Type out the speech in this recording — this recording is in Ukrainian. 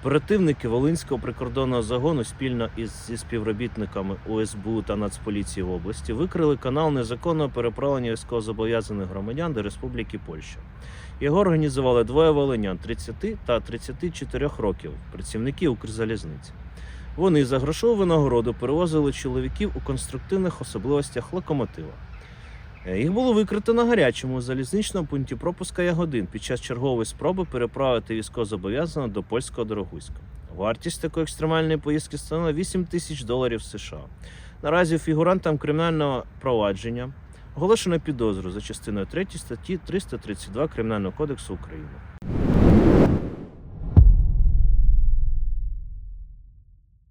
Оперативники Волинського прикордонного загону спільно із зі співробітниками УСБУ та Нацполіції в області викрили канал незаконного переправлення військовозобов'язаних громадян до Республіки Польща. Його організували двоє волинян 30 та 34 років, працівники Укрзалізниці. Вони за грошову винагороду перевозили чоловіків у конструктивних особливостях локомотива. Е, Їх було викрито на гарячому залізничному пункті пропуска Ягодин під час чергової спроби переправити військовозобов'язаного до польського Дорогуська. Вартість такої екстремальної поїздки становила 8 тисяч доларів США. Наразі фігурантам кримінального провадження оголошено підозру за частиною 3 статті 332 Кримінального кодексу України.